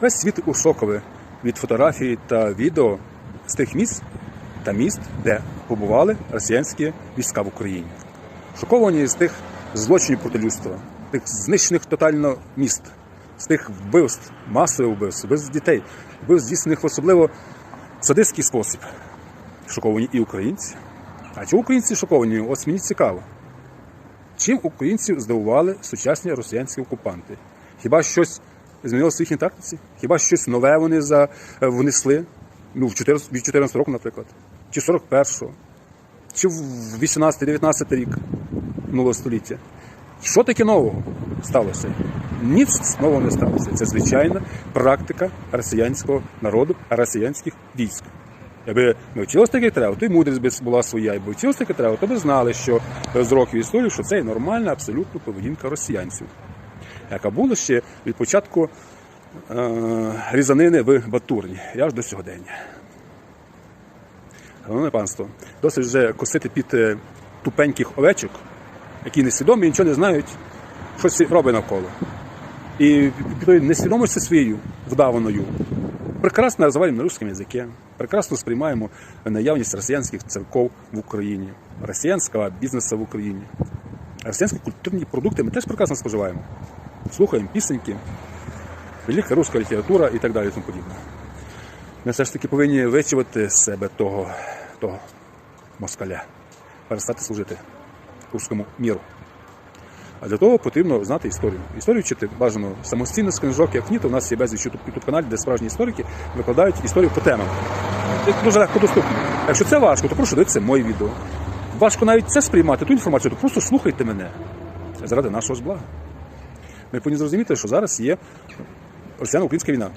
Весь світ у шокові від фотографій та відео з тих місць та міст, де побували росіянські війська в Україні. Шоковані з тих злочинів проти людства, тих знищених тотально міст, з тих вбивств, масових вбивств, вбивств дітей, вбивств здійснених в особливо садистський спосіб. Шоковані і українці. А чому українці шоковані? Ось мені цікаво. Чим українців здивували сучасні росіянські окупанти? Хіба щось змінилося в їхній тактиці? Хіба щось нове вони за, е, внесли? Ну, в 14, від 14 року, наприклад, чи 41-го, чи в 18-19 рік минулого століття. Що таке нового сталося? Ніц нового не сталося. Це звичайна практика росіянського народу, росіянських військ. Якби ми вчилися так, як треба, то й мудрість би була своя, якби вчилися так, як треба, то би знали, що з років історії, що це є нормальна абсолютно поведінка росіянців, яка була ще від початку е- різанини в Батурні, аж до сьогодення. Головне панство, досить вже косити під е, тупеньких овечок, які несвідомі, нічого не знають, щось робить навколо. І під несвідомості своєю вдаваною прекрасно називаємо на русском язике, прекрасно сприймаємо наявність росіянських церков в Україні, росіянського бізнесу в Україні. Росіянські культурні продукти ми теж прекрасно споживаємо. Слухаємо пісеньки, велика руська література і так далі. і тому подібне. Ми все ж таки повинні вичувати з себе того, того москаля, перестати служити руському міру. А для того потрібно знати історію. Історію вчити бажано самостійно з книжок, як ні, то у нас є безліч youtube каналів, де справжні історики викладають історію по темам. Це дуже легко доступно. Якщо це важко, то прошу дивитися моє відео. Важко навіть це сприймати, ту інформацію, то просто слухайте мене. Заради нашого ж блага. Ми повинні зрозуміти, що зараз є росіяно-українська війна.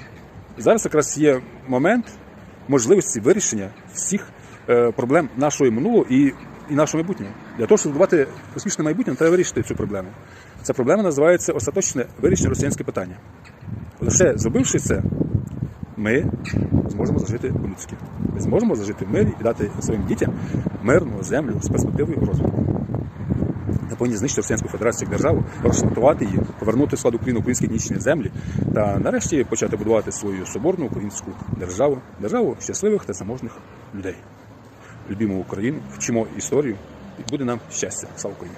Зараз якраз є момент можливості вирішення всіх е, проблем нашого минулого і, і нашого майбутнього. Для того, щоб будувати успішне майбутнє, треба вирішити цю проблему. Ця проблема називається остаточне вирішення росіянське питання. Лише зробивши це, ми зможемо зажити по-людськи. Ми зможемо зажити в мирі і дати своїм дітям мирну землю з перспективою розвитку. Повинні знищити Росіянську Федерацію як державу, розшатувати її, повернути в склад України українські етнічні землі та нарешті почати будувати свою соборну українську державу, державу щасливих та заможних людей. Любімо Україну, вчимо історію, і буде нам щастя. Слава Україні!